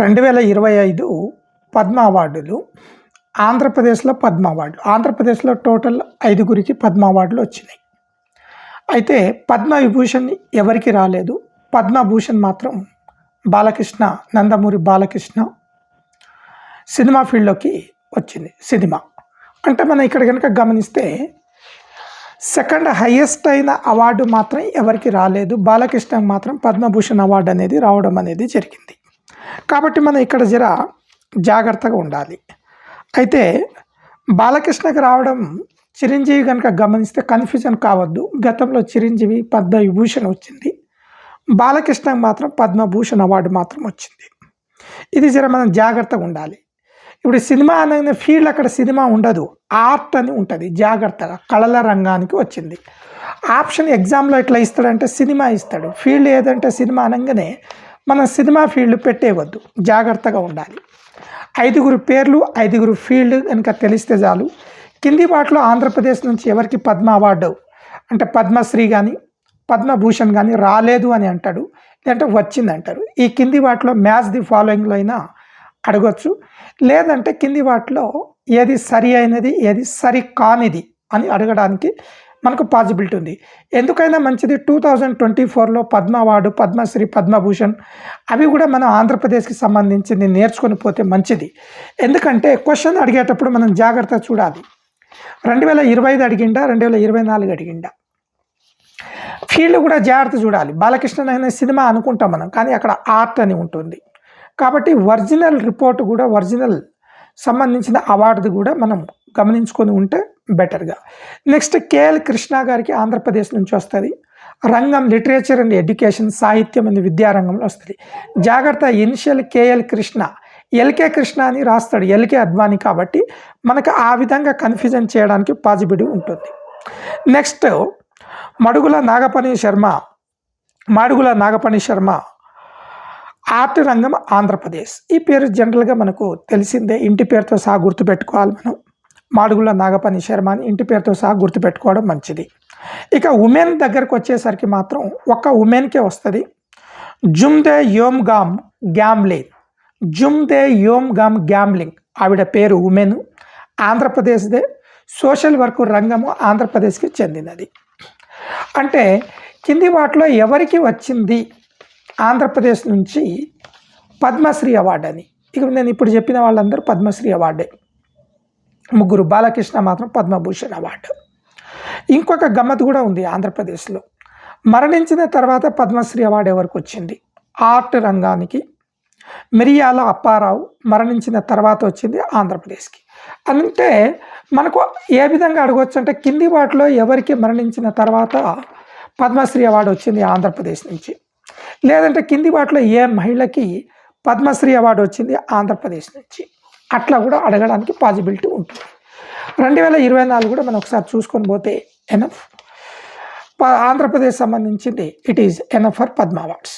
రెండు వేల ఇరవై ఐదు పద్మ అవార్డులు ఆంధ్రప్రదేశ్లో పద్మ అవార్డులు ఆంధ్రప్రదేశ్లో టోటల్ ఐదుగురికి పద్మ అవార్డులు వచ్చినాయి. అయితే పద్మ విభూషణ్ ఎవరికి రాలేదు? పద్మభూషణ్ మాత్రం బాలకృష్ణ నందమూరి బాలకృష్ణ సినిమా ఫీల్డ్లోకి వచ్చింది సినిమా. అంటే మనం ఇక్కడ కనుక గమనిస్తే సెకండ్ హైయెస్ట్ అయిన అవార్డు మాత్రం ఎవరికి రాలేదు? బాలకృష్ణ మాత్రం పద్మభూషణ్ అవార్డు అనేది రావడం అనేది జరిగింది. కాబట్టి మనం ఇక్కడ జర జాగ్రత్తగా ఉండాలి. అయితే బాలకృష్ణకి రావడం చిరంజీవి కనుక గమనిస్తే కన్ఫ్యూజన్ కావద్దు. గతంలో చిరంజీవి పద్మవిభూషణ్ వచ్చింది. బాలకృష్ణకి మాత్రం పద్మభూషణ్ అవార్డు మాత్రం వచ్చింది. ఇది జర మనం జాగ్రత్తగా ఉండాలి. ఇప్పుడు సినిమా అనే ఫీల్డ్ అక్కడ సినిమా ఉండదు. ఆర్ట్ అని ఉంటుంది. జాగ్రత్తగా కళల రంగానికి వచ్చింది. ఆప్షన్ ఎగ్జామ్లో ఎట్లా ఇస్తాడంటే సినిమా ఇస్తాడు. ఫీల్డ్ ఏదంటే సినిమా అనగానే మనం సినిమా ఫీల్డ్ పెట్టేవద్దు జాగ్రత్తగా ఉండాలి. ఐదుగురు పేర్లు ఐదుగురు ఫీల్డ్ కనుక తెలిస్తే చాలు. కింది వాటిలో ఆంధ్రప్రదేశ్ నుంచి ఎవరికి పద్మ అవార్డు? అంటే పద్మశ్రీ కానీ పద్మభూషణ్ కానీ రాలేదు అని అంటాడు. లేదంటే వచ్చింది అంటారు. ఈ కింది వాటిలో మ్యాచ్ ది ఫాలోయింగ్లో అయినా అడగచ్చు. లేదంటే కింది వాటిలో ఏది సరి అయినది ఏది సరి కానిది అని అడగడానికి మనకు పాసిబిలిటీ ఉంది. ఎందుకైనా మంచిది టూ థౌజండ్ ట్వంటీ ఫోర్లో పద్మ అవార్డు పద్మశ్రీ పద్మభూషణ్ అవి కూడా మనం ఆంధ్రప్రదేశ్కి సంబంధించింది నేర్చుకొని పోతే మంచిది. ఎందుకంటే క్వశ్చన్ అడిగేటప్పుడు మనం జాగ్రత్త చూడాలి. రెండు వేల ఇరవై ఐదు అడిగిండా రెండు వేల ఇరవై నాలుగు అడిగిండా? ఫీల్డ్ కూడా జాగ్రత్త చూడాలి. బాలకృష్ణ అనే సినిమా అనుకుంటాం మనం కానీ అక్కడ ఆర్ట్ అని ఉంటుంది. కాబట్టి ఒరిజినల్ రిపోర్ట్ కూడా ఒరిజినల్ సంబంధించిన అవార్డు కూడా మనం గమనించుకొని ఉంటే బెటర్గా. నెక్స్ట్ కేఎల్ కృష్ణ గారికి ఆంధ్రప్రదేశ్ నుంచి వస్తుంది. రంగం లిటరేచర్ అండ్ ఎడ్యుకేషన్ సాహిత్యం అండ్ విద్యారంగంలో వస్తుంది. జాగ్రత్త initial KL Krishna. LK Krishna అని రాస్తాడు ఎల్కే అద్వాని కాబట్టి మనకు ఆ విధంగా కన్ఫ్యూజన్ చేయడానికి పాజిబిలిటీ ఉంటుంది. నెక్స్ట్ మడుగుల నాగపణి శర్మ. మాడుగుల నాగపణి శర్మ. ఆర్ట్ రంగం ఆంధ్రప్రదేశ్. ఈ పేరు జనరల్గా మనకు తెలిసిందే. ఇంటి పేరుతో సహా గుర్తుపెట్టుకోవాలి మనం. మాడుగుల నాగపని శర్మ అని ఇంటి పేరుతో సహా గుర్తుపెట్టుకోవడం మంచిది. ఇక ఉమెన్ దగ్గరకు వచ్చేసరికి మాత్రం ఒక్క ఉమెన్కే వస్తుంది. జుమ్దే యోమ్ గామ్ గ్యామ్లింగ్ జుమ్దే యోమ్ గామ్ గ్యామ్లింగ్ ఆవిడ పేరు ఉమెన్. ఆంధ్రప్రదేశ్దే సోషల్ వర్క్ రంగము ఆంధ్రప్రదేశ్కి చెందినది. అంటే కింది వాటిలో ఎవరికి వచ్చింది? ఆంధ్రప్రదేశ్ నుంచి పద్మశ్రీ అవార్డు అని ఇక నేను ఇప్పుడు చెప్పిన వాళ్ళందరూ పద్మశ్రీ అవార్డే. ముగ్గురు బాలకృష్ణ మాత్రం పద్మభూషణ్ అవార్డు. ఇంకొక గమ్మత్ కూడా ఉంది ఆంధ్రప్రదేశ్లో. మరణించిన తర్వాత పద్మశ్రీ అవార్డు ఎవరికి వచ్చింది? ఆర్ట్ రంగానికి. మిరియాల అప్పారావు మరణించిన తర్వాత వచ్చింది ఆంధ్రప్రదేశ్కి. అంటే మనకు ఏ విధంగా అడగవచ్చు అంటే కింది వాటిలో ఎవరికి మరణించిన తర్వాత పద్మశ్రీ అవార్డు వచ్చింది ఆంధ్రప్రదేశ్ నుంచి. లేదంటే కింది వాటిలో ఏ మహిళకి పద్మశ్రీ అవార్డు వచ్చింది ఆంధ్రప్రదేశ్ నుంచి. అట్లా కూడా అడగడానికి పాసిబిలిటీ ఉంటుంది. రెండు వేల ఇరవై నాలుగు కూడా మనం ఒకసారి చూసుకొని పోతే ఎనఫ్ ఆంధ్రప్రదేశ్ సంబంధించింది it is enough for Padma awards